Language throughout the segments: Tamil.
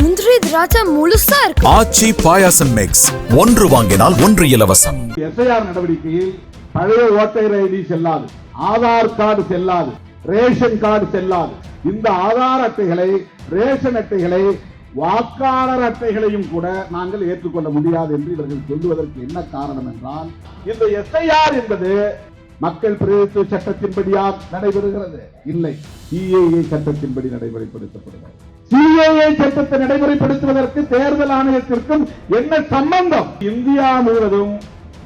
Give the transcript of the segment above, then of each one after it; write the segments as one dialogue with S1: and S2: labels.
S1: முந்திரி திராட்சை முழுசா இருக்கு.
S2: ஆச்சி பாயாசம் மிக்ஸ் ஒன்று வாங்கினால் ஒன்று இலவசம்.
S3: எஸ்ஐஆர் நடவடிக்கையில் பழைய ஓட்டர் ஐடி செல்லாது ஆதார் கார்டு செல்லாது ரேஷன் கார்டு செல்லாது. இந்த ஆதார் அட்டைகளை ரேஷன் அட்டைகளை வாக்காளர் அட்டைகளையும் கூட நாங்கள் ஏற்றுக்கொள்ள முடியாது என்று இவர்கள் சொல்லுவதற்கு என்ன காரணம் என்றால் இந்த எஸ்ஐஆர் என்பது மக்கள் பிரதிநிதித்துவ சட்டத்தின்படியா நடைபெறுகிறது. இல்லை சிஏஏ சட்டத்தின்படி நடைமுறைப்படுத்தப்படுகிறது. சிஏஏ சட்டத்தை நடைமுறைப்படுத்துவதற்கு தேர்தல் ஆணையத்திற்கும் என்ன சம்பந்தம்? இந்தியா முழுவதும்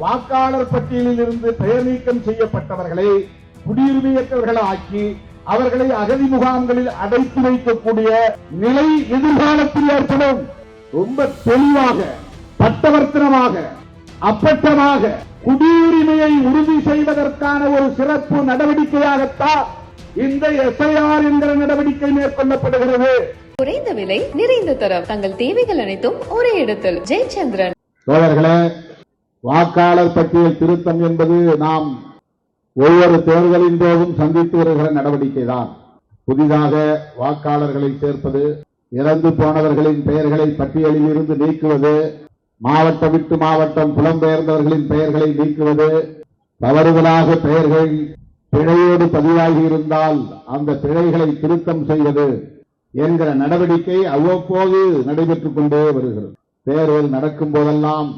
S3: வாக்காளர் பட்டியலில் இருந்து பெயர் நீக்கம் செய்யப்பட்டவர்களை குடியுரிமையற்றவர்கள் ஆக்கி அவர்களை அகதி முகாம்களில் அடைத்து வைக்கக்கூடிய நிலை எதிர்காலத்தில் ஏற்படும். ரொம்ப தெளிவாக பட்டவர்த்தனமாக அப்பட்டமாக குடியுரிமையை உறுதி செய்வதற்கான ஒரு சிறப்பு நடவடிக்கையாகத்தான் இந்த எஸ்ஐஆர் என்கிற நடவடிக்கை மேற்கொள்ளப்படுகிறது.
S4: குறைந்த விலை நிறைந்த தரம். தங்கள் தேவைகள் அனைத்தும் ஒரே இடத்தில். ஜெயச்சந்திரன்.
S3: தோழர்களே வாக்காளர் பட்டியல் திருத்தம் என்பது நாம் ஒவ்வொரு தேர்தலின் போதும் சந்தித்து வருகிற நடவடிக்கை தான் புதிதாக வாக்காளர்களை சேர்ப்பது இறந்து போனவர்களின் பெயர்களை பட்டியலில் இருந்து நீக்குவது மாவட்டம் விட்டு மாவட்டம் புலம்பெயர்ந்தவர்களின் பெயர்களை நீக்குவது தவறுதலாக பெயர்கள் பிழையோடு பதிவாகி இருந்தால் அந்த பிழைகளை திருத்தம் செய்வது என்கிற நடவடிக்கை அவ்வப்போது நடைபெற்றுக் கொண்டே வருகிறது. தேர்தல் நடக்கும் போதெல்லாம்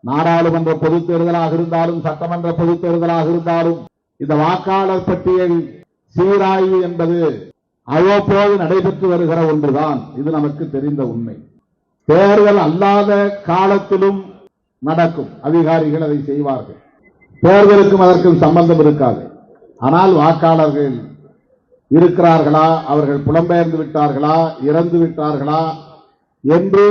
S3: நாடாளுமன்ற பொதுத் தேர்தலாக இருந்தாலும் சட்டமன்ற பொதுத் தேர்தலாக இருந்தாலும் இந்த வாக்காளர் பட்டியல் சீராய்வு என்பது அவ்வப்போது நடைபெற்று வருகிற ஒன்றுதான். இது நமக்கு தெரிந்த உண்மை. தேர்தல் அல்லாத காலத்திலும் நடக்கும். அதிகாரிகள் அதை செய்வார்கள். தேர்தலுக்கும் அதற்கும் சம்பந்தம் இருக்காது. ஆனால் வாக்காளர்கள் இருக்கிறார்களா? அவர்கள் புலம்பெயர்ந்து விட்டார்களா? இறந்து விட்டார்களா? என்று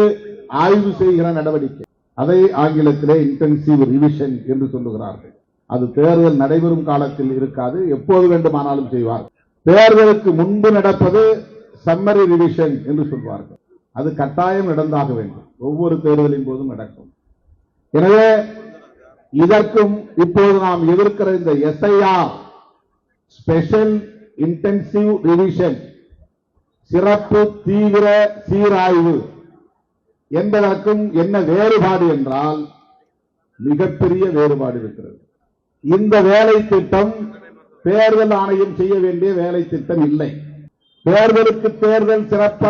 S3: ஆய்வு செய்கிற நடவடிக்கை. அதை ஆங்கிலத்திலே இன்டென்சிவ் ரிவிஷன் என்று சொல்லுகிறார்கள். அது தேர்தல் நடைபெறும் காலத்தில் இருக்காது எப்போது வேண்டுமானாலும் செய்வார்கள். தேர்தலுக்கு முன்பு நடப்பது சம்மரி ரிவிஷன் என்று சொல்வார்கள். அது கட்டாயம் நடந்தாக வேண்டும். ஒவ்வொரு தேர்தலின் போதும் நடக்கும். எனவே இதற்கும் இப்போது நாம் எதிர்க்கிற இந்த எஸ்ஐஆர் ஸ்பெஷல் இன்டென்சிவ் ரிவிஷன் சிறப்பு தீவிர சீராய்வு. என்பதற்கும் என்ன வேறுபாடு என்றால் மிகப்பெரிய வேறுபாடு இருக்கிறது. இந்த வேலை திட்டம் தேர்தல் ஆணையம் செய்ய வேண்டிய வேலை திட்டம் இல்லை. தேர்தலுக்கு தேர்தல் சிறப்ப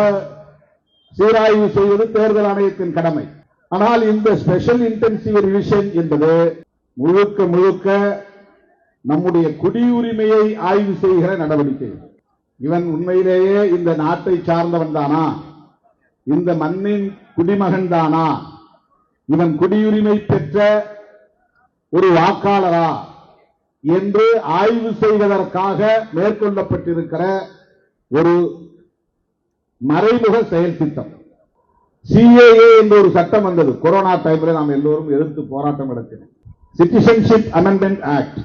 S3: சீராய்வு செய்வது தேர்தல் ஆணையத்தின் கடமை. ஆனால் இந்த ஸ்பெஷல் இன்டென்சிவ் ரிவிஷன் என்பது முழுக்க முழுக்க நம்முடைய குடியுரிமையை ஆய்வு செய்கிற நடவடிக்கை. இவன் உண்மையிலேயே இந்த நாட்டை சார்ந்தவன் தானா? இந்த மண்ணின் குடிமகன் தானா? இவன் குடியுரிமை பெற்ற ஒரு வாக்காளரா என்று ஆய்வு செய்வதற்காக மேற்கொள்ளப்பட்டிருக்கிற ஒரு மறைமுக செயல் திட்டம். சிஏஏ என்ற ஒரு சட்டம் வந்தது. கொரோனா டைம்ல நாம் எல்லோரும் எதிர்த்து போராட்டம் நடத்தினோம். சிட்டிசன்ஷிப் அமெண்ட்மெண்ட் ஆக்ட்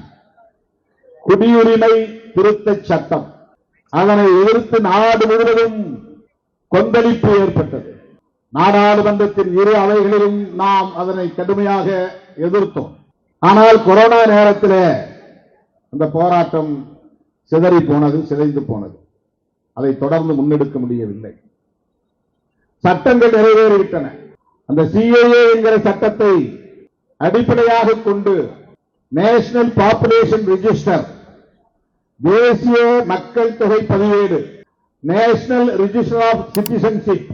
S3: குடியுரிமை திருத்த சட்டம். அதனை எதிர்த்து நாடு முழுவதும் கொந்தளிப்பு ஏற்பட்டது. நாடாளுமன்றத்தின் இரு அவைகளிலும் நாம் அதனை கடுமையாக எதிர்த்தோம். ஆனால் கொரோனா நேரத்தில் அந்த போராட்டம் சிதறி போனது சிதைந்து போனது. அதை தொடர்ந்து முன்னெடுக்க முடியவில்லை. சட்டங்கள் நிறைவேறிவிட்டன. அந்த சிஏஏ என்கிற சட்டத்தை அடிப்படையாக கொண்டு நேஷனல் பாப்புலேஷன் ரிஜிஸ்டர் தேசிய மக்கள் தொகை பதிவேடு நேஷனல் ரிஜிஸ்டர் ஆஃப் சிட்டிசன்ஷிப்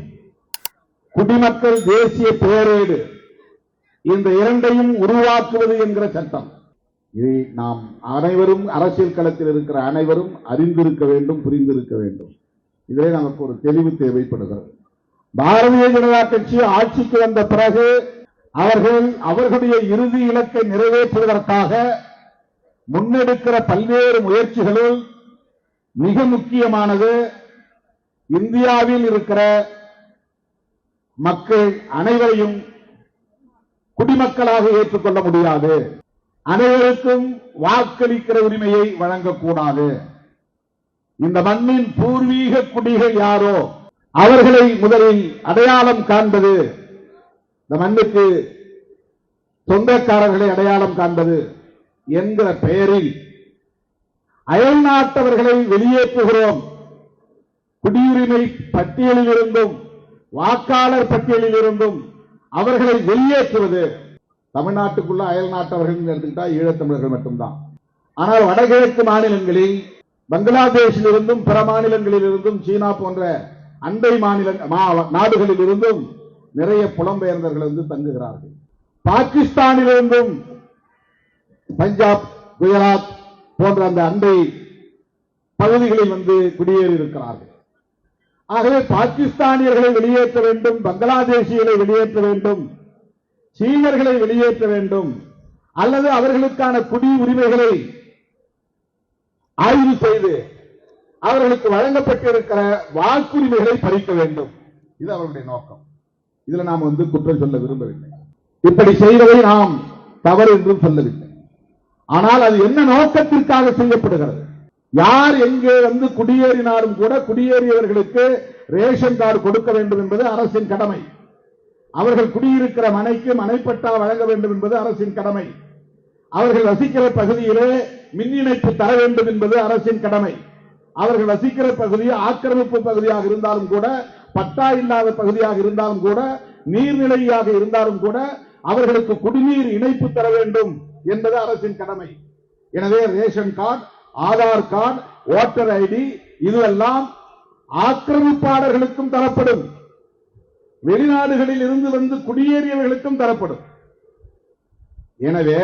S3: குடிமக்கள் தேசிய பேரேடு இந்த இரண்டையும் உருவாக்குவது என்கிற சட்டம். இதை நாம் அனைவரும் அரசியல் களத்தில் இருக்கிற அனைவரும் அறிந்திருக்க வேண்டும் புரிந்திருக்க வேண்டும். இதிலே நமக்கு ஒரு தெளிவு தேவைப்படுகிறது. பாரதிய ஜனதா கட்சி ஆட்சிக்கு வந்த பிறகு அவர்கள் அவர்களுடைய இறுதி இலக்கை நிறைவேற்றுவதற்காக முன்னெடுக்கிற பல்வேறு முயற்சிகளுள் மிக முக்கியமானது இந்தியாவில் இருக்கிற மக்கள் அனைவரையும் குடிமக்களாக ஏற்றுக்கொள்ள முடியாது. அனைவருக்கும் வாக்களிக்கிற உரிமையை வழங்கக்கூடாது. இந்த மண்ணின் பூர்வீக குடிகள் யாரோ அவர்களை முதலில் அடையாளம் காண்பது இந்த மண்ணுக்கு சொந்தக்காரர்களை அடையாளம் காண்பது என்கிற பெயரில் அயல் நாட்டவர்களை வெளியேற்றுகிறோம். குடியுரிமை பட்டியலில் இருந்தும் வாக்காளர் பட்டியலில் இருந்தும் அவர்களை வெளியேற்றுவது தமிழ்நாட்டுக்குள்ள அயல் நாட்டவர்கள் எடுத்துக்கிட்டா ஈழத்தமிழர்கள் மட்டும்தான். ஆனால் வடகிழக்கு மாநிலங்களில் பங்களாதேஷில் இருந்தும் பிற மாநிலங்களில் இருந்தும் சீனா போன்ற அண்டை மாநில மா- நாடுகளில் இருந்தும் நிறைய புலம்பெயர்ந்தவர்கள் வந்து தங்குகிறார்கள். பாகிஸ்தானிலிருந்தும் பஞ்சாப் குஜராத் போன்ற அந்த அண்டை பகுதிகளில் வந்து குடியேறி இருக்கிறார்கள். ஆகவே பாகிஸ்தானியர்களை வெளியேற்ற வேண்டும் பங்களாதேசிகளை வெளியேற்ற வேண்டும் சீனர்களை வெளியேற்ற வேண்டும் அல்லது அவர்களுக்கான குடி உரிமைகளை ஆய்வு செய்து அவர்களுக்கு வழங்கப்பட்டிருக்கிற வாக்குரிமைகளை பறிக்க வேண்டும். இது அவருடைய நோக்கம். இதுல நாம் வந்து குற்றம் சொல்ல விரும்பவில்லை. இப்படி செய்வதை நாம் தவறு என்றும் சொல்லவில்லை. ஆனால் அது என்ன நோக்கத்திற்காக செய்யப்படுகிறது? யார் எங்கே வந்து குடியேறினாலும் கூட குடியேறியவர்களுக்கு ரேஷன் கார்டு கொடுக்க வேண்டும் என்பது அரசின் கடமை. அவர்கள் குடியிருக்கிற மனைக்கு மனைப்பட்டா வழங்க வேண்டும் என்பது அரசின் கடமை. அவர்கள் வசிக்கிற பகுதியிலே மின் இணைப்பு தர வேண்டும் என்பது அரசின் கடமை. அவர்கள் வசிக்கிற பகுதி ஆக்கிரமிப்பு பகுதியாக இருந்தாலும் கூட பட்டா இல்லாத பகுதியாக இருந்தாலும் கூட நீர்நிலையாக இருந்தாலும் கூட அவர்களுக்கு குடிநீர் இணைப்பு தர வேண்டும். என்பது அரசின் கடமை. எனவே ration card Aadhaar card voter ID இதுவெல்லாம் ஆக்கிரமிப்பாளர்களுக்கும் தரப்படும். வெளிநாடுகளில் இருந்து வந்து குடியேறியவர்களுக்கும் தரப்படும். எனவே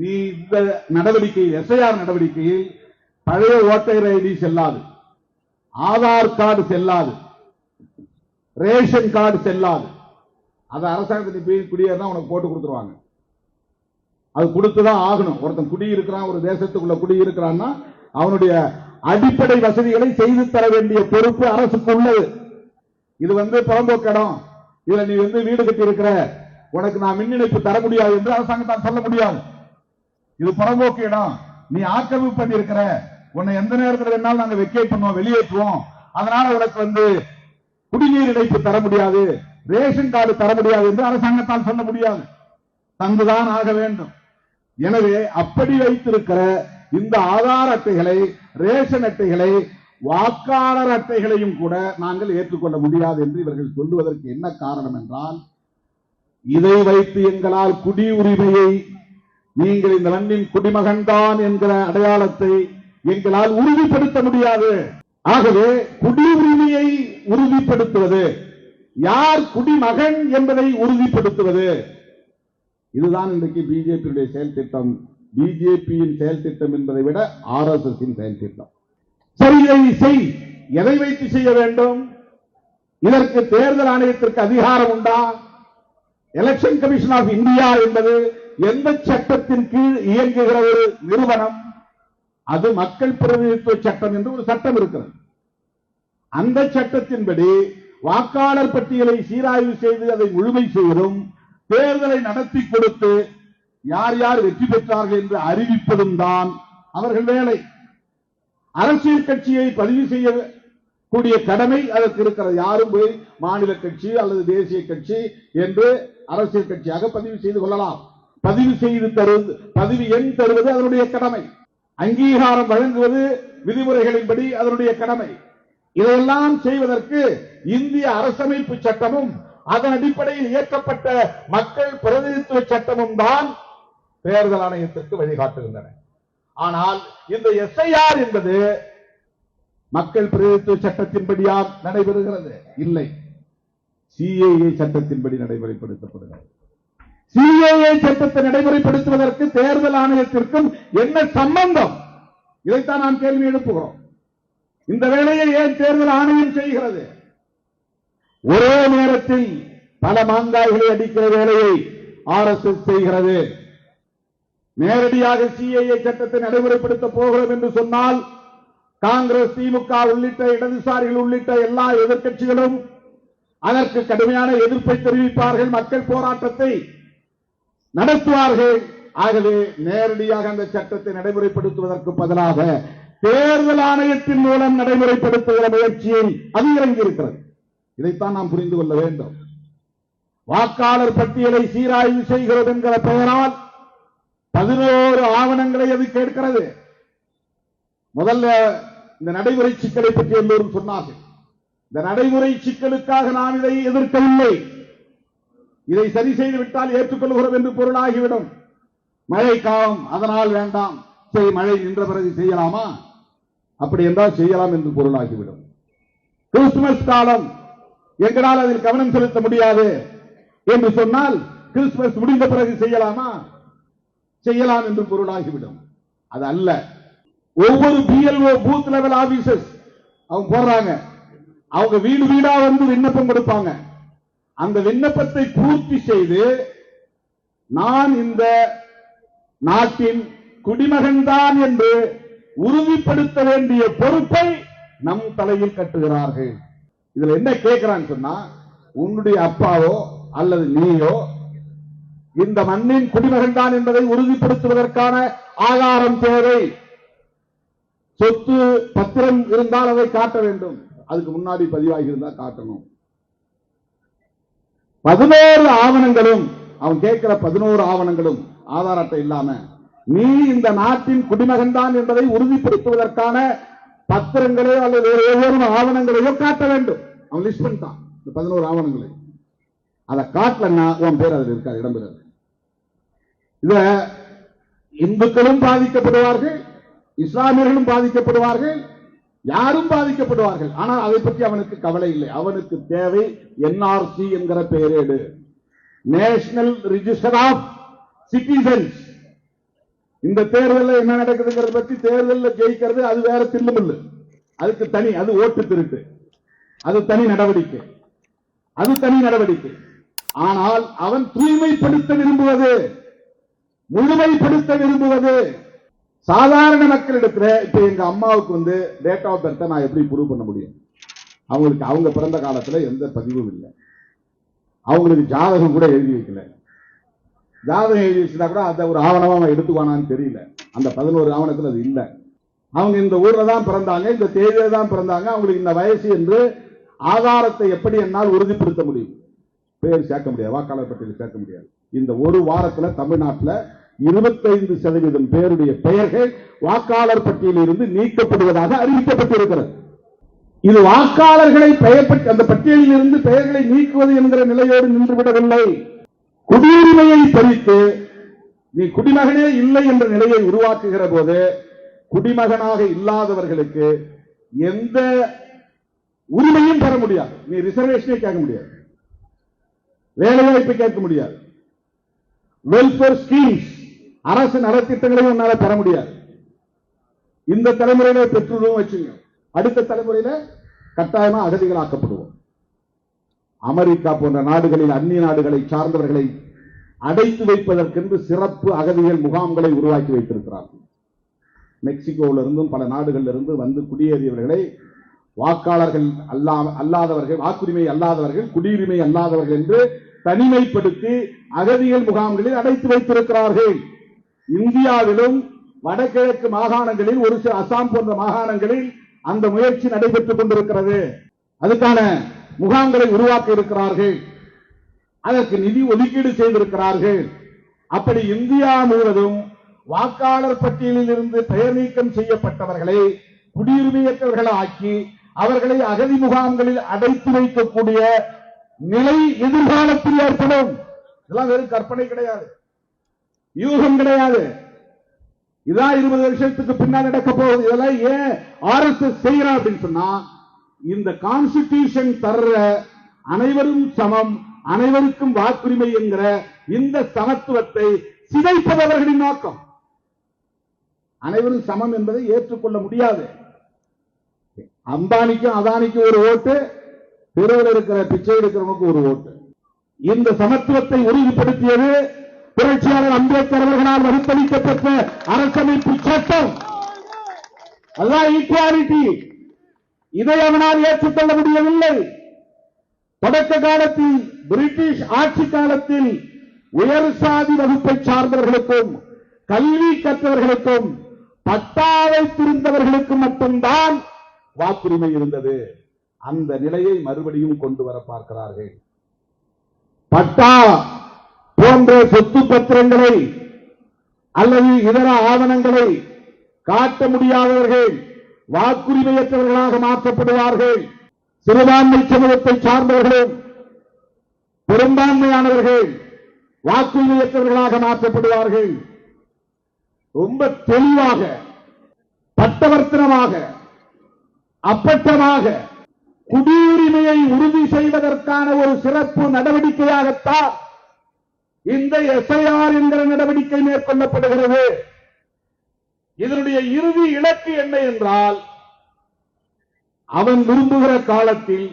S3: நீ இந்த நடவடிக்கை எஸ்ஐஆர் நடவடிக்கையில் பழைய ஓட்டர் ஐடி செல்லாது. ஆதார் கார்டு செல்லாது. ரேஷன் கார்டு செல்லாது. அது அரசாங்கத்தின் போய் குடியேறினா உனக்கு போட்டு கொடுத்துருவாங்க. அது கொடுத்துதான் ஆகணும். ஒருத்தன் குடியிருக்கிறான் ஒரு தேசத்துக்குள்ள குடியிருக்கிறான்னா அவனுடைய அடிப்படை வசதிகளை செய்து தர வேண்டிய பொறுப்பு அரசுக்கு உள்ளது இது வந்து புறம்போக்கு இடம் இதுல நீ வந்து வீடு கட்டி இருக்கிற உனக்கு நான் மின் இணைப்பு தர முடியாது என்று அரசாங்கத்தால் சொல்ல முடியாது. இது புறம்போக்கு இடம். நீ ஆக்கிரமிப்பு பண்ணி இருக்கிற உன்னை எந்த நேரத்தில் வேணாலும் நாங்க வெக்கேட் பண்ணுவோம் வெளியேற்றுவோம். அதனால உனக்கு வந்து குடிநீர் இணைப்பு தர முடியாது ரேஷன் கார்டு தர முடியாது என்று அரசாங்கத்தால் சொல்ல முடியாது. தங்குதான் ஆக வேண்டும். எனவே அப்படி வைத்திருக்கிற இந்த ஆதார் அட்டைகளை ரேஷன் அட்டைகளை வாக்காளர் அட்டைகளையும் கூட நாங்கள் ஏற்றுக்கொள்ள முடியாது என்று இவர்கள் சொல்லுவதற்கு என்ன காரணம் என்றால் இதை வைத்து எங்களால் குடியுரிமையை நீங்கள் இந்த மண்ணின் குடிமகன்தான் என்கிற அடையாளத்தை எங்களால் உறுதிப்படுத்த முடியாது. ஆகவே குடியுரிமையை உறுதிப்படுத்துவது யார் குடிமகன் என்பதை உறுதிப்படுத்துவது இதுதான் இன்றைக்கு பிஜேபியுடைய செயல் திட்டம். பிஜேபியின் செயல் திட்டம் என்பதை விட ஆர் எஸ் எஸ் செயல் திட்டம். சரி இதை செய். எதை வைத்து செய்ய வேண்டும்? இதற்கு தேர்தல் ஆணையத்திற்கு அதிகாரம் உண்டா? எலெக்ஷன் கமிஷன் ஆஃப் இந்தியா என்பது எந்த சட்டத்தின் கீழ் இயங்குகிற ஒரு நிறுவனம்? அது மக்கள் பிரதிநிதித்துவ சட்டம் என்று ஒரு சட்டம் இருக்கிறது. அந்த சட்டத்தின்படி வாக்காளர் பட்டியலை சீராய்வு செய்து அதை முழுமை செய்வதும் தேர்தலை நடத்தி கொடுத்து யார் யார் வெற்றி பெற்றார்கள் என்று அறிவிப்பதும் தான் அவர்கள் வேலை. அரசியல் கட்சியை பதிவு செய்ய கூடிய கடமை அதற்கு இருக்கிறது. யாரும் போய் மாநில கட்சி அல்லது தேசிய கட்சி என்று அரசியல் கட்சியாக பதிவு செய்து கொள்ளலாம். பதிவு செய்து தருவது பதிவு எண் தருவது அதனுடைய கடமை. அங்கீகாரம் வழங்குவது விதிமுறைகளின்படி அதனுடைய கடமை. இதையெல்லாம் செய்வதற்கு இந்திய அரசமைப்பு சட்டமும் அதன் அடிப்படையில் இயக்கப்பட்ட மக்கள் பிரதிநிதித்துவ சட்டமும் தான் தேர்தல் ஆணையத்திற்கு வழிகாட்டுகின்றன. ஆனால் இந்த எஸ்ஐஆர் என்பது மக்கள் பிரதிநிதித்துவ சட்டத்தின்படியால் நடைபெறுகிறது. இல்லை. சிஏஏ சட்டத்தின்படி நடைமுறைப்படுத்தப்படுகிறது. சிஏஏ சட்டத்தை நடைமுறைப்படுத்துவதற்கு தேர்தல் ஆணையத்திற்கும் என்ன சம்பந்தம்? இதைத்தான் நாம் கேள்வி எழுப்புகிறோம். இந்த வேலையை ஏன் தேர்தல் ஆணையம் செய்கிறது? ஒரே நேரத்தில் பல மாங்காய்களை அடிக்கிற வேலையை ஆர் எஸ் எஸ் செய்கிறது. நேரடியாக சிஐஏ சட்டத்தை நடைமுறைப்படுத்த போகிறோம் என்று சொன்னால் காங்கிரஸ் திமுக உள்ளிட்ட இடதுசாரிகள் உள்ளிட்ட எல்லா எதிர்க்கட்சிகளும் அதற்கு கடுமையான எதிர்ப்பை தெரிவிப்பார்கள். மக்கள் போராட்டத்தை நடத்துவார்கள். ஆகவே நேரடியாக அந்த சட்டத்தை நடைமுறைப்படுத்துவதற்கு பதிலாக தேர்தல் ஆணையத்தின் மூலம் நடைமுறைப்படுத்துகிற முயற்சியில் அது இறங்கியிருக்கிறது. இதைத்தான் நாம் புரிந்து கொள்ள வேண்டும். வாக்காளர் பட்டியலை சீராய்வு செய்கிறது என்கிற பெயரால் பதினோரு ஆவணங்களை அது கேட்கிறது. முதல்ல இந்த நடைமுறை சிக்கலை பற்றி எல்லோரும் சொன்னார்கள். இந்த நடைமுறை சிக்கலுக்காக நாம் இதை எதிர்க்கவில்லை. இதை சரி செய்து விட்டால் ஏற்றுக்கொள்கிறோம் என்று பொருளாகிவிடும். மழை காலம் அதனால் வேண்டாம். சரி மழை நின்ற பிறகு செய்யலாமா? அப்படி என்றால் செய்யலாம் என்று பொருளாகிவிடும். கிறிஸ்துமஸ் காலம் எங்களால் அதில் கவனம் செலுத்த முடியாது என்று சொன்னால் கிறிஸ்துமஸ் முடிந்த பிறகு செய்யலாமா? செய்யலாம் என்று பொருளாகிவிடும். அது அல்ல. ஒவ்வொரு பிஎல்ஓ பூத் லெவல் ஆபீசர்ஸ் அவங்க போடுறாங்க. அவங்க வீடு வீடா வந்து விண்ணப்பம் கொடுப்பாங்க. அந்த விண்ணப்பத்தை பூர்த்தி செய்து நான் இந்த நாட்டின் குடிமகன்தான் என்று உறுதிப்படுத்த வேண்டிய பொறுப்பை நம் தலையில் கட்டுகிறார்கள். இதுல என்ன கேட்கிறான்னு சொன்னா உன்னுடைய அப்பாவோ அல்லது நீயோ இந்த மண்ணின் குடிமகன் தான் என்பதை உறுதிப்படுத்துவதற்கான ஆதாரம் தேவை. சொத்து பத்திரம் இருந்தால் அதை காட்ட வேண்டும். அதுக்கு முன்னாடி பதிவாகி இருந்தா காட்டணும். பதினோரு ஆவணங்களும் அவன் கேட்கிற பதினோரு ஆவணங்களும் ஆதார் அட்டை இல்லாம நீ இந்த நாட்டின் குடிமகன் தான் என்பதை உறுதிப்படுத்துவதற்கான பத்திரங்களையோ அல்லது வேறு ஏதேனும் ஆவணங்களையோ காட்ட வேண்டும். அவன் லிஸ்ட் பண்ணிட்டான். இந்த பதினோரு ஆவணங்களை. அதை காட்டலன்னா உன் பேர் அதில் இருக்காது இடம்பெறாது இத இந்துக்களும் பாதிக்கப்படுவார்கள் இஸ்லாமியர்களும் பாதிக்கப்படுவார்கள் யாரும் பாதிக்கப்படுவார்கள். ஆனால் அதை பற்றி அவனுக்கு கவலை இல்லை. அவனுக்கு தேவை என்ஆர்சி என்கிற பெயரேடு. நேஷனல் ரிஜிஸ்டர் ஆஃப் சிட்டிசன்ஸ் இந்த தேர்தலில் என்ன நடக்குதுங்கிறத பத்தி தேர்தலில் ஜெயிக்கிறது அது வேற தில்லுமில்லு. அதுக்கு தனி அது ஓட்டு திருட்டு. அது தனி நடவடிக்கை. அது தனி நடவடிக்கை. ஆனால் அவன் தூய்மைப்படுத்த விரும்புவது முழுமைப்படுத்த விரும்புவது சாதாரண மக்களிடத்துல இப்ப எங்க அம்மாவுக்கு வந்து டேட் ஆஃப் பர்த்தை நான் எப்படி ப்ரூவ் பண்ண முடியும்? அவங்களுக்கு அவங்க பிறந்த காலத்துல எந்த பதிவும் இல்லை. அவங்களுக்கு ஜாதகம் கூட எழுதி வைக்கல. ஜாதகம் எழுதி வச்சுட்டா கூட அதை ஒரு ஆவணமா அவன் எடுத்துவானான்னு தெரியல. அந்த பதினோரு ஆவணத்துல அது இல்லை. அவங்க இந்த ஊர்ல தான் பிறந்தாங்க இந்த தேதியில தான் பிறந்தாங்க. அவங்களுக்கு இந்த வயசு என்று ஆதாரத்தை எப்படி என்னால் உறுதிப்படுத்த முடியும்? பேர் சேர்க்க முடியாது வாக்காளர் பட்டியலில் சேர்க்க முடியாது. இந்த ஒரு வாரத்துல தமிழ்நாட்டில் இருபத்தைந்து சதவீதம் பேருடைய பெயர்கள் வாக்காளர் பட்டியலில் இருந்து நீக்கப்படுவதாக அறிவிக்கப்பட்டிருக்கிறது. இது வாக்காளர்களை பெயர் அந்த பட்டியலில் இருந்து பெயர்களை நீக்குவது என்கிற நிலையோடு நின்றுவிடவில்லை குடியுரிமையை பறித்து நீ குடிமகனே இல்லை என்ற நிலையை உருவாக்குகிற போது குடிமகனாக இல்லாதவர்களுக்கு எந்த உரிமையும் பெற முடியாது. நீ ரிசர்வேஷனே கேட்க முடியாது. வேலைவாய்ப்பு கேட்க முடியாது. வெல்ஃபேர் ஸ்கீம்ஸ் அரசு நலத்திட்டங்களையும் உன்னால பெற முடியாது. இந்த தலைமுறையில பெற்றுள்ளதும் வச்சுங்க. அடுத்த தலைமுறையில கட்டாயமா அகதிகளாக்கப்படுவோம். அமெரிக்கா போன்ற நாடுகளில் அந்நிய நாடுகளை சார்ந்தவர்களை அடைத்து வைப்பதற்கென்று சிறப்பு அகதிகள் முகாம்களை உருவாக்கி வைத்திருக்கிறார்கள். மெக்சிகோவில இருந்தும் பல நாடுகளிலிருந்து வந்து குடியேறியவர்களை வாக்காளர்கள் அல்லா அல்லாதவர்கள் வாக்குரிமை அல்லாதவர்கள் குடியுரிமை அல்லாதவர்கள் என்று தனிமைப்படுத்தி அகதிகள் முகாம்களில் அடைத்து வைத்திருக்கிறார்கள். இந்தியாவிலும் வடகிழக்கு மாகாணங்களில் ஒரு சில அசாம் போன்ற மாகாணங்களில் அந்த முயற்சி நடைபெற்றுக் கொண்டிருக்கிறது. அதுக்கான முகாம்களை உருவாக்கி இருக்கிறார்கள் அதற்கு நிதி ஒதுக்கீடு செய்திருக்கிறார்கள். அப்படி இந்தியா முழுவதும் வாக்காளர் பட்டியலில் இருந்து பெயர் நீக்கம் செய்யப்பட்டவர்களை குடியுரிமையற்றவர்கள் ஆக்கி அவர்களை அகதி முகாம்களில் அடைத்து வைக்கக்கூடிய நிலை எதிர்காலத்தில் ஏற்படும். இதெல்லாம் வெறும் கற்பனை கிடையாது. யூகம் கிடையாது. இதான் இருபது வருஷத்துக்கு பின்னால் நடக்க போகுது. இதெல்லாம் ஏன் ஆர்எஸ்எஸ் செய்யறா அப்படின்னு சொன்னா இந்த கான்ஸ்டிடியூஷன் தர்ற அனைவரும் சமம் அனைவருக்கும் வாக்குரிமை என்கிற இந்த சமத்துவத்தை சிதைப்பதவர்களின் நோக்கம். அனைவரும் சமம் என்பதை ஏற்றுக்கொள்ள முடியாது. அம்பானிக்கும் அதானிக்கும் ஒரு ஓட்டு தெருவில் இருக்கிற பிச்சை எடுக்கிறவனுக்கு ஒரு ஓட்டு. இந்த சமத்துவத்தை உறுதிப்படுத்தியது புரட்சியாளர் அம்பேத்கர் அவர்களால் வகுத்தளிக்கப்பட்ட அரசமைப்பு சட்டம். அதுதான் ஈக்குவாலிட்டி இதை அவனால் ஏற்றுக்கொள்ள முடியவில்லை. தொடக்க காலத்தில் பிரிட்டிஷ் ஆட்சி காலத்தில் உயர் சாதி வகுப்பை சார்ந்தவர்களுக்கும் கல்வி கற்றவர்களுக்கும் பட்டாவை வைத்திருந்தவர்களுக்கும் மட்டும்தான் வாக்குரிமை இருந்தது. அந்த நிலையை மறுபடியும் கொண்டு வர பார்க்கிறார்கள். பட்டா போன்ற சொத்து பத்திரங்களை அல்லது இதர ஆவணங்களை காட்ட முடியாதவர்கள் வாக்குரிமையற்றவர்களாக மாற்றப்படுவார்கள். சிறுபான்மை சமூகத்தை சார்ந்தவர்களும் பெரும்பான்மையானவர்கள் வாக்குரிமையற்றவர்களாக மாற்றப்படுவார்கள். ரொம்ப தெளிவாக பட்டவர்த்தனமாக அப்பட்டமாக குடியுரிமையை உறுதி செய்வதற்கான ஒரு சிறப்பு நடவடிக்கையாகத்தான் இந்த எஸ்ஐஆர் என்கிற நடவடிக்கை மேற்கொள்ளப்படுகிறது. இதனுடைய இறுதி இலக்கு என்ன என்றால் அவன் விரும்புகிற காலத்தில்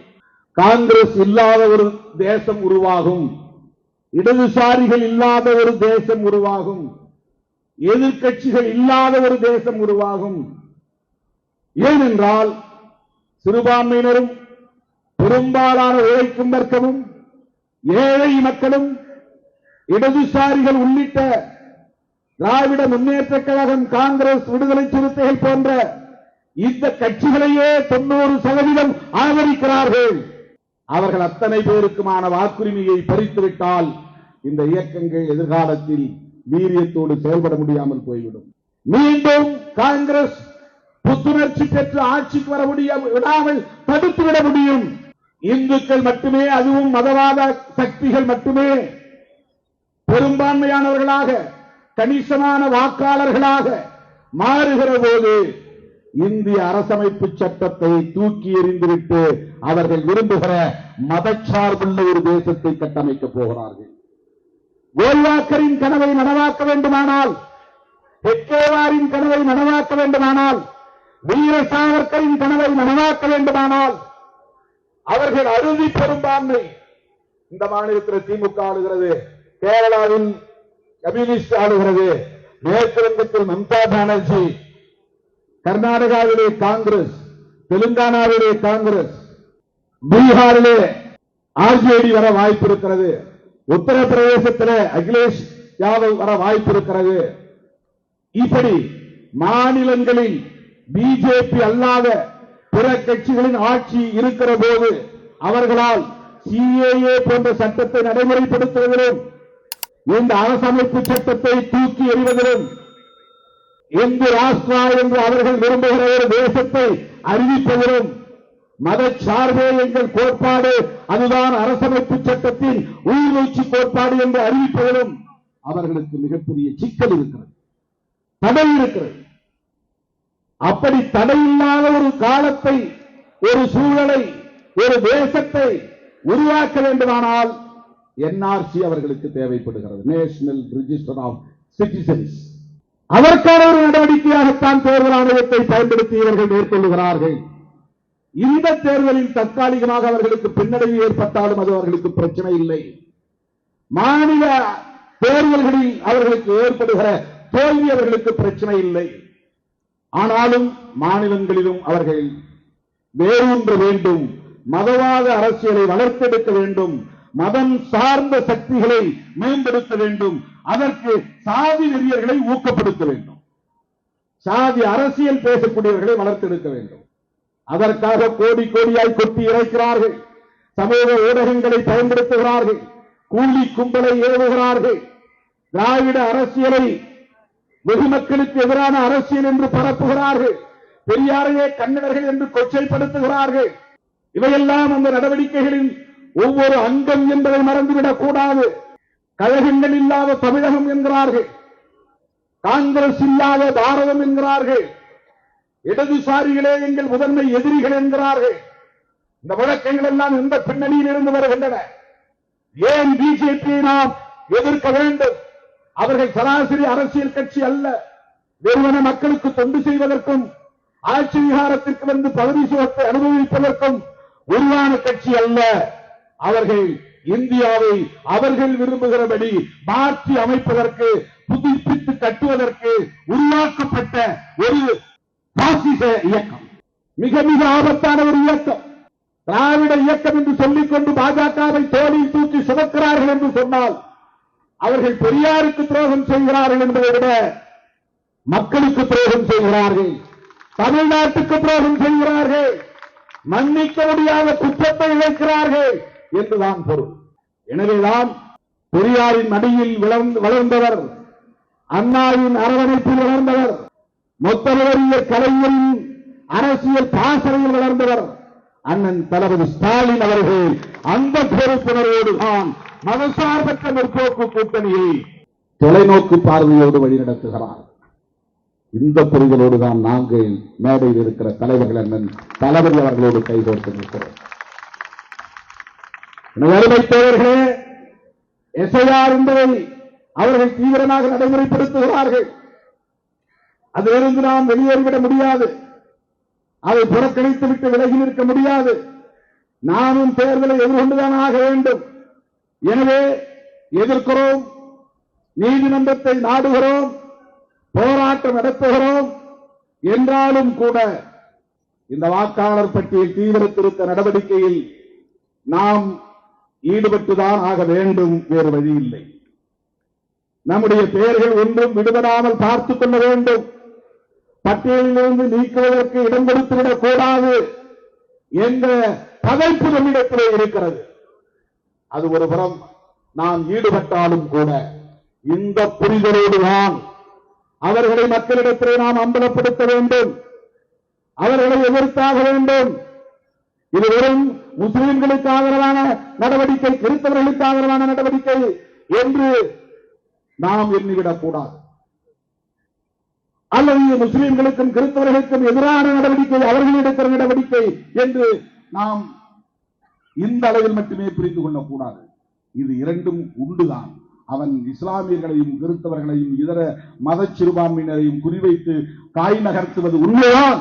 S3: காங்கிரஸ் இல்லாத ஒரு தேசம் உருவாகும். இடதுசாரிகள் இல்லாத ஒரு தேசம் உருவாகும். எதிர்கட்சிகள் இல்லாத ஒரு தேசம் உருவாகும். ஏனென்றால் சிறுபான்மையினரும் பெரும்பாலான உழைக்கும் வர்க்கமும் ஏழை மக்களும் இடதுசாரிகள் உள்ளிட்ட திராவிட முன்னேற்ற கழகம் காங்கிரஸ் விடுதலை சிறுத்தைகள் போன்ற இந்த கட்சிகளையே தொண்ணூறு சதவீதம் ஆதரிக்கிறார்கள். அவர்கள் அத்தனை பேருக்குமான வாக்குரிமையை பறித்துவிட்டால் இந்த இயக்கங்கள் எதிர்காலத்தில் வீரியத்தோடு செயல்பட முடியாமல் போய்விடும். மீண்டும் காங்கிரஸ் புத்துணர்ச்சி பெற்று ஆட்சிக்கு வர முடியாமல் விடாமல் தடுத்துவிட முடியும். இந்துக்கள் மட்டுமே அதுவும் மதவாத சக்திகள் மட்டுமே பெரும்பான்மையானவர்களாக கணிசமான வாக்காளர்களாக மாறுகிற போது இந்திய அரசமைப்பு சட்டத்தை தூக்கி எறிந்துவிட்டு அவர்கள் விரும்புகிற மதச்சார்புள்ள ஒரு தேசத்தை கட்டமைக்கப் போகிறார்கள். கோல்வாக்கரின் கனவை நனவாக்க வேண்டுமானால் ஹெக்கேவாரின் கனவை நனவாக்க வேண்டுமானால் வீர சாவர்கரின் கனவை நனவாக்க வேண்டுமானால் அவர்கள் அறுதி பெரும்பான்மை இந்த மாநிலத்தில் திமுக ஆளுகிறது. கேரளாவில் கம்யூனிஸ்ட் ஆளுகிறது. மேற்கு வங்கத்தில் மம்தா பானர்ஜி கர்நாடகாவிலே காங்கிரஸ் தெலுங்கானாவிலே காங்கிரஸ் பீகாரிலே ஆர்ஜேடி வர வாய்ப்பு இருக்கிறது உத்தரப்பிரதேசத்தில் அகிலேஷ் யாதவ் வர வாய்ப்பு இருக்கிறது இப்படி மாநிலங்களில் பிஜேபி அல்லாத பிற கட்சிகளின் ஆட்சி இருக்கிற போது அவர்களால் சிஏஏ போன்ற சட்டத்தை நடைமுறைப்படுத்துவதிலும் இந்த அரசமைப்பு சட்டத்தை தூக்கி எறிவதிலும் இந்து ராஷ்டிரா என்று அவர்கள் விரும்புகிற ஒரு தேசத்தை அறிவிப்பதிலும் மதச்சார்பே எங்கள் கோட்பாடு அதுதான் அரசமைப்பு சட்டத்தின் உள்நூச்சி கோட்பாடு என்று அறிவிப்பதிலும் அவர்களுக்கு மிகப்பெரிய சிக்கல் இருக்கிறது. தடை இருக்கிறது. அப்படி தடையில்லாத ஒரு காலத்தை ஒரு சூழலை ஒரு தேசத்தை உருவாக்க வேண்டுமானால் என்ஆர்சி அவர்களுக்கு தேவைப்படுகிறது. நேஷனல் ரிஜிஸ்டர் ஆஃப் சிட்டிசன்ஸ் அதற்கான ஒரு நடவடிக்கையாகத்தான் தேர்தல் ஆணையத்தை பயன்படுத்தி இவர்கள் மேற்கொள்ளுகிறார்கள். இந்த தேர்தலில் தற்காலிகமாக அவர்களுக்கு பின்னடைவு ஏற்பட்டாலும் அது அவர்களுக்கு பிரச்சனை இல்லை. மாநில தேர்தல்களில் அவர்களுக்கு ஏற்படுகிற தோல்வி அவர்களுக்கு பிரச்சனை இல்லை. ஆனாலும் மாநிலங்களிலும் அவர்கள் வேரூன்ற வேண்டும். மதவாத அரசியலை வளர்த்தெடுக்க வேண்டும். மதம் சார்ந்த சக்திகளை மேம்படுத்த வேண்டும். அதற்கு சாதி வெறியர்களை ஊக்கப்படுத்த வேண்டும். சாதி அரசியல் பேசக்கூடியவர்களை வளர்த்தெடுக்க வேண்டும். அதற்காக கோடி கோடியாய் கொட்டி இறைக்கிறார்கள். சமூக ஊடகங்களை பயன்படுத்துகிறார்கள். கூலி கும்பலை ஏவுகிறார்கள். திராவிட அரசியலை வெகுமக்களுக்கு எதிரான அரசியல் என்று பரப்புகிறார்கள். பெரியாரையே கன்னடர்கள் என்று கொச்சைப்படுத்துகிறார்கள். இவையெல்லாம் அந்த நடவடிக்கைகளின் ஒவ்வொரு அங்கம் என்பதை மறந்துவிடக் கூடாது. கழகங்கள் இல்லாத தமிழகம் என்கிறார்கள். காங்கிரஸ் இல்லாத பாரதம் என்கிறார்கள். இடதுசாரிகளே எங்கள் முதன்மை எதிரிகள் என்கிறார்கள். இந்த வழக்கங்கள் எல்லாம் எந்த பின்னணியில் இருந்து வருகின்றன. ஏன் பிஜேபியை நாம் எதிர்க்க வேண்டும்? அவர்கள் சராசரி அரசியல் கட்சி அல்ல. வெறுமன மக்களுக்கு தொண்டு செய்வதற்கும் ஆட்சி விகாரத்திற்கு வந்து பதவி சுகத்தை அனுபவிப்பதற்கும் உருவான கட்சி அல்ல. அவர்கள் இந்தியாவை அவர்கள் விரும்புகிறபடி மாற்றி அமைப்பதற்கு புதுப்பித்து கட்டுவதற்கு உருவாக்கப்பட்ட ஒரு பாசிச இயக்கம். மிக மிக ஆபத்தான ஒரு இயக்கம். திராவிட இயக்கம் என்று சொல்லிக்கொண்டு பாஜகவை தோளில் தூக்கி சுமக்கிறார்கள் என்று சொன்னால் அவர்கள் பெரியாருக்கு துரோகம் செய்கிறார்கள் என்பதை விட மக்களுக்கு துரோகம் செய்கிறார்கள். தமிழ்நாட்டுக்கு துரோகம் செய்கிறார்கள். மன்னிக்க முடியாத குற்றத்தை இழைக்கிறார்கள். என்றுதான் பொருள். எனவேதான் பெரியாரின் மடியில் வளர்ந்தவர் அண்ணாவின் அரவணைப்பில் வளர்ந்தவர் மொத்தவரிய கலைஞரின் அரசியல் பாசறையில் வளர்ந்தவர் அண்ணன் தளபதி ஸ்டாலின் அவர்கள். அந்த பொறுப்புணர்வோடு தான் மதசார்பற்ற முற்போக்கு கூட்டணியை தொலைநோக்கு பார்வையோடு வழிநடத்துகிறார். இந்த புரிதலோடு தான் நாங்கள் மேடையில் இருக்கிற தலைவர்கள் அண்ணன் தளபதி அவர்களோடு கைகோர்த்து நிற்கிறோம். அருமை தோழர்களே எஸ்ஐஆர் என்பதை அவர்கள் தீவிரமாக நடைமுறைப்படுத்துகிறார்கள். அதிலிருந்து நாம் வெளியேறிவிட முடியாது. அதை புறக்கணித்து விட்டு விலகி நிற்க முடியாது. நாமும் தேர்தலை எதிர்கொண்டுதான் ஆக வேண்டும். எனவே எதிர்க்கிறோம் நீதிமன்றத்தை நாடுகிறோம் போராட்டம் நடத்துகிறோம். என்றாலும் கூட இந்த வாக்காளர் பட்டியல் தீவிர திருத்த நடவடிக்கையில் நாம் ஈடுபட்டுதான் ஆக வேண்டும் வேறு வழி இல்லை நம்முடைய பெயர்கள் ஒன்றும் விடுபடாமல் பார்த்துக் கொள்ள வேண்டும். பட்டியலிலிருந்து நீக்குவதற்கு இடம் கொடுத்துவிடக் கூடாது என்ற பதைப்பு நம்மிடத்திலே இருக்கிறது. அது ஒரு புறம் நாம் ஈடுபட்டாலும் கூட இந்த புரிதலோடு தான் அவர்களை மக்களிடத்திலே நாம் அம்பலப்படுத்த வேண்டும். அவர்களை எதிர்த்தாக வேண்டும். இது வெறும் முஸ்லிம்களுக்கு ஆதரவான நடவடிக்கை கிறிஸ்தவர்களுக்கு ஆதரவான நடவடிக்கை என்று நாம் எண்ணிவிடக் கூடாது அல்லது முஸ்லிம்களுக்கும் கிறிஸ்தவர்களுக்கும் எதிரான நடவடிக்கை அவர்கள் எடுக்கிற நடவடிக்கை என்று நாம் இந்த அளவில் மட்டுமே புரிந்து கொள்ளக்கூடாது. இது இரண்டும் உண்டுதான். அவன் இஸ்லாமியர்களையும் கிறிஸ்தவர்களையும் இதர மத சிறுபான்மையினரையும் குறிவைத்து காய் நகர்த்துவது உண்மைதான்.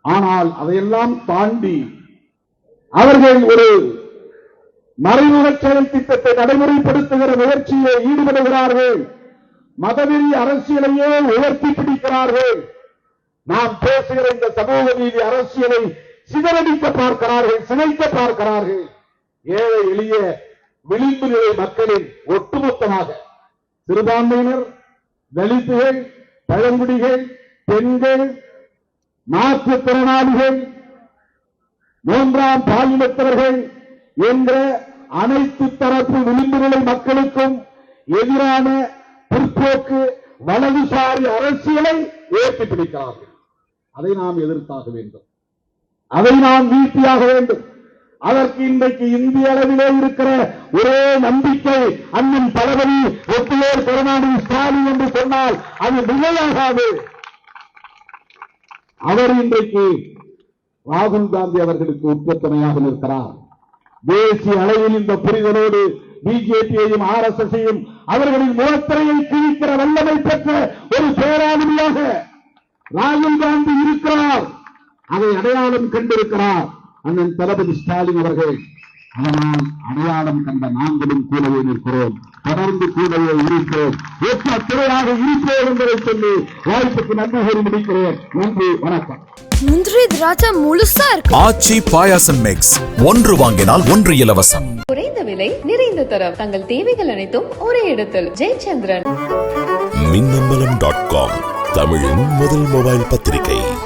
S3: ஆனால் அதையெல்லாம் தாண்டி அவர்கள் ஒரு மறைமுக செயல் திட்டத்தை நடைமுறைப்படுத்துகிற முயற்சியில் ஈடுபடுகிறார்கள். மதவெறி அரசியலையே உயர்த்தி பிடிக்கிறார்கள். நாம் பேசுகிற இந்த சமூக நீதி அரசியலை சிதறடிக்க பார்க்கிறார்கள் சிதைக்க பார்க்கிறார்கள். ஏழை எளிய விளிம்பு நிலை மக்களின் ஒட்டுமொத்தமாக சிறுபான்மையினர் தலித்துகள் பழங்குடிகள் பெண்கள் மாற்றுத்திறனாளிகள் மூன்றாம் பாலினத்தவர்கள் என்ற அனைத்து தரப்பு விளிம்புநிலை மக்களுக்கும் எதிரான பிற்போக்கு வலதுசாரி அரசியலை ஏற்றி பிடிக்கிறார்கள் அதை நாம் எதிர்த்தாக வேண்டும். அதை நாம் வீழ்த்தியாக வேண்டும். அதற்கு இன்றைக்கு இந்திய அளவிலே இருக்கிற ஒரே நம்பிக்கை அண்ணன் தளபதி ஒப்புவேர் கருணாநிதி ஸ்டாலின் என்று சொன்னால் அது நிலையாகாது. அவர் இன்றைக்கு ராகுல் காந்தி அவர்களுக்கு உற்பத்தனையாக நிற்கிறார். தேசிய அளவில் இந்த புரிதலோடு பிஜேபியையும் ஆர் எஸ் எஸ் அவர்களின் முகத்திரையை கிழிக்கிற வல்லமை பெற்ற ஒரு பேராளுமையாக ராகுல் காந்தி இருக்கிறார். அதை அடையாளம் கண்டிருக்கிறார் அண்ணன் தளபதி ஸ்டாலின் அவர்கள். அதனால் அடையாளம் கண்ட நாங்களும் கூடவே நிற்கிறோம். தொடர்ந்து கூடவே இருக்கிறோம் ஒற்ற துறையாக இருப்போம் என்பதை சொல்லி வாய்ப்புக்கு நன்றி கூறி முடிக்கிறேன். நன்றி வணக்கம்.
S1: முந்திரி திராட்சை முழுசா இருக்கு.
S2: ஆச்சி பாயாசம் மிக்ஸ் ஒன்று வாங்கினால் ஒன்று இலவசம்.
S4: குறைந்த விலை நிறைந்த தரம். தங்கள் தேவைகள் அனைத்தும் ஒரே இடத்தில். ஜெயச்சந்திரன்.
S5: மின்னம்பலம் டாட் காம் தமிழின் முதல் மொபைல் பத்திரிகை.